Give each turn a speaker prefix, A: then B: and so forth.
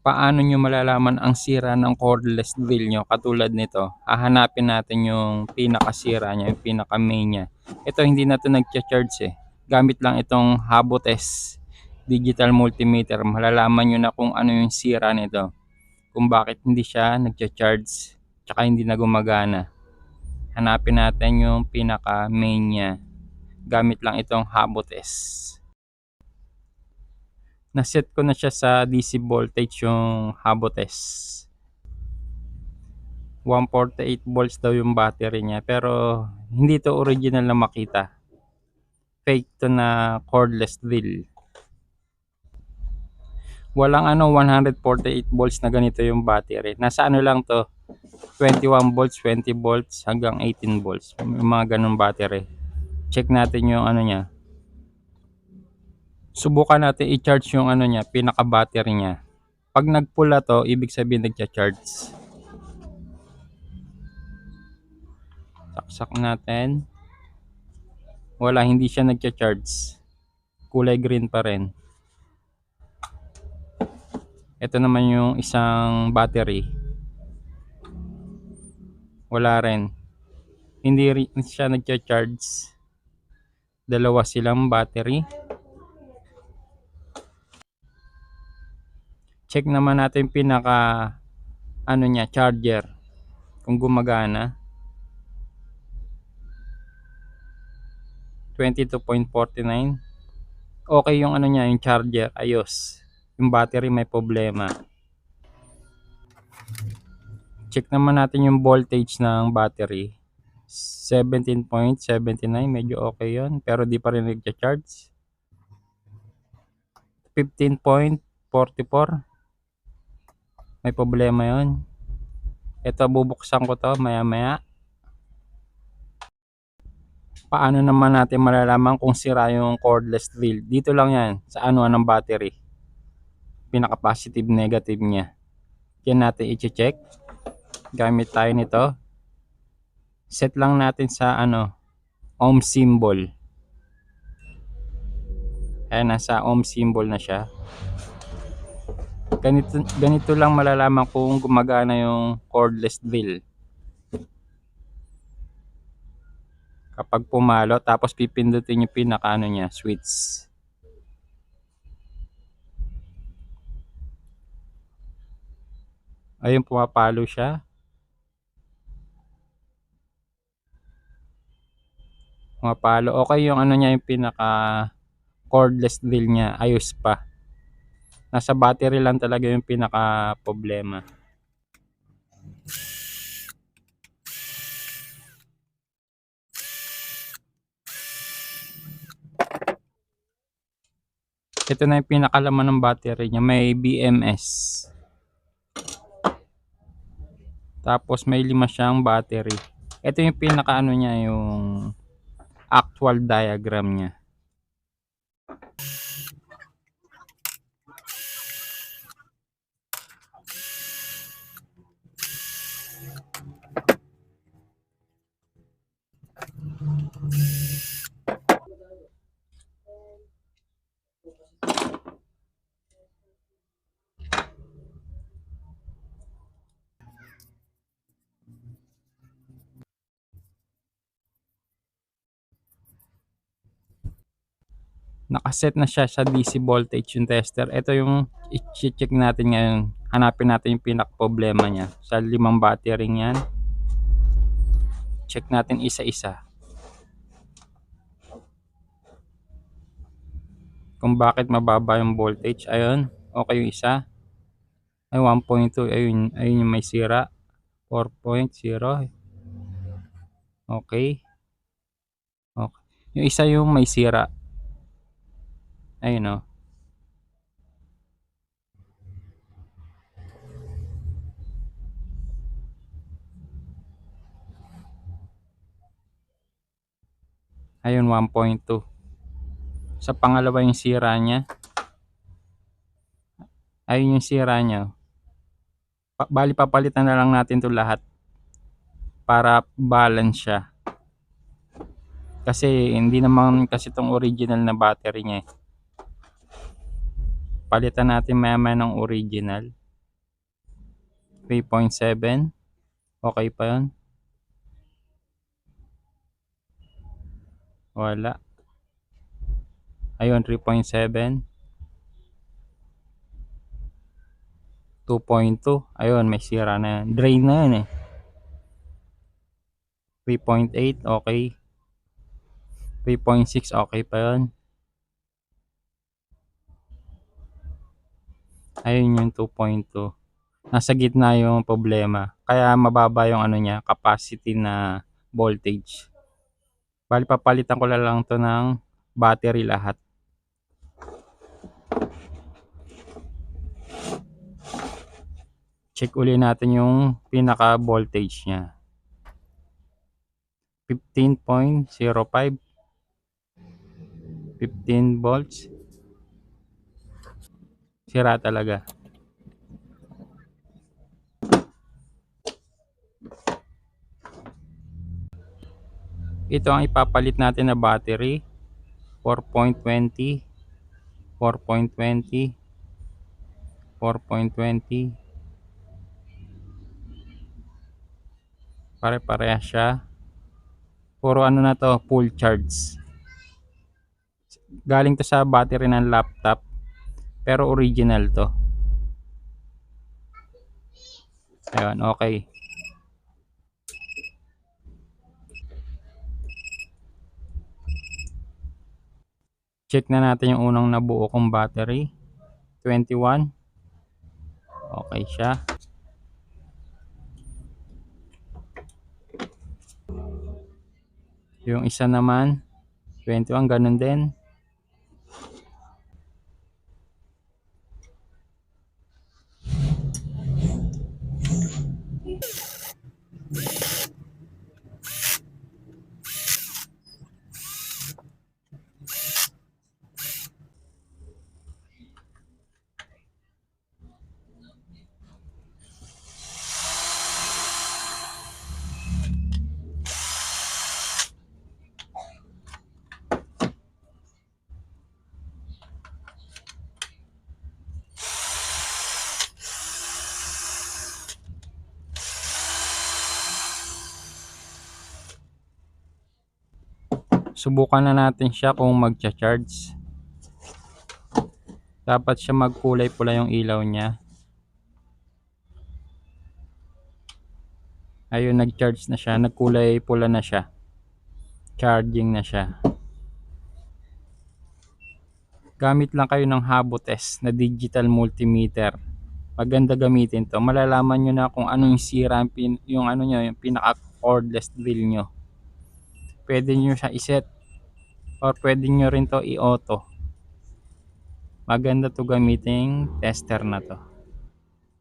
A: Paano nyo malalaman ang sira ng cordless drill nyo? Katulad nito, hahanapin natin yung pinakasira niya, yung pinaka main niya. Ito hindi na to nagcha-charge eh. Gamit lang itong Habotes digital multimeter. Malalaman nyo na kung ano yung sira nito. Kung bakit hindi siya nagcha-charge, tsaka hindi na gumagana. Hanapin natin yung pinaka main niya. Gamit lang itong Habotes naset ko na siya sa DC voltage yung Habotes 148 volts daw yung battery niya pero hindi to original na makita. Fake to na cordless drill. Walang ano 148 volts na ganito yung battery. Nasa ano lang to 21 volts 20 volts hanggang 18 volts. Yung mga ganun battery. Check natin yung ano niya subukan natin i-charge yung ano niya, pinaka battery niya. Pag nagpula to, ibig sabihin nagcha-charge. Saksak natin. Wala, hindi siya nagcha-charge. Kulay green pa rin. Ito naman yung isang battery. Wala rin. Hindi rin siya nagcha-charge. Dalawa silang battery. Check naman natin pinaka ano niya charger kung gumagana. 22.49 okay yung ano niya yung charger ayos. Yung battery may problema. Check naman natin yung voltage ng battery. 17.79 medyo okay yon pero di pa rin nagcha-charge. 15.44 may problema yon ito bubuksan ko to maya maya paano naman natin malalaman kung sira yung cordless drill? Dito lang yan sa ano ng battery. Pinaka positive negative nya yan natin i-check. Gamit tayo nito. Set lang natin sa ano ohm symbol. Ayan nasa ohm symbol na siya ganito, ganito lang malalaman kung gumagana yung cordless drill. Kapag pumalo tapos pipindutin yung pinaka ano niya switch. Ayun pumapalo siya. Pumapalo. Okay yung ano niya yung pinaka cordless drill niya ayos pa nasa battery lang talaga yung pinaka problema. Ito na yung pinakalaman ng battery niya may BMS tapos may lima siyang battery. Ito yung pinaka ano niya yung actual diagram niya nakaset na siya sa DC voltage yung tester. Ito yung i-check natin ngayon. Hanapin natin yung pinak problema niya. Sa limang battery yan. Check natin isa-isa. Kung bakit mababa yung voltage. Ayun. Okay yung isa. Ay 1.2. Ayun, ayun yung may sira. 4.0. Okay. Okay. Yung isa yung may sira. Ayun o. Oh. Ayun 1.2. Sa pangalawa yung sira niya. Ayun yung sira niya. Pa bali papalitan na lang natin 'to lahat para balance siya. Kasi hindi naman kasi itong original na battery niya eh palitan natin maya ng original 3.7. Okay pa yun. Wala. Ayun, 3.7. 2.2. Ayun, may sira na yan. Drain na yan eh. 3.8, okay. 3.6, okay pa yun. Ayun yung 2.2. Nasa gitna yung problema. Kaya mababa yung ano niya, capacity na voltage. Bali papalitan ko lang to ng battery lahat. Check uli natin yung pinaka voltage niya. 15.05 15 volts sira talaga. Ito ang ipapalit natin na battery. 4.20 4.20 4.20 pare-pareha siya. Puro ano na to full charge. Galing to sa battery ng laptop pero original to. Ayun okay. Check na natin yung unang nabuo kong battery. 21 okay siya. Yung isa naman 21 ganun din subukan na natin siya kung magcha-charge. Dapat siya magkulay pula yung ilaw niya. Ayun, nag-charge na siya. Nagkulay pula na siya. Charging na siya. Gamit lang kayo ng Habotest na digital multimeter. Maganda gamitin to. Malalaman nyo na kung ano yung sira, yung, pin- yung ano nyo, yung pinaka cordless drill nyo pwede nyo siya iset or pwede nyo rin to i-auto. Maganda to gamiting tester na to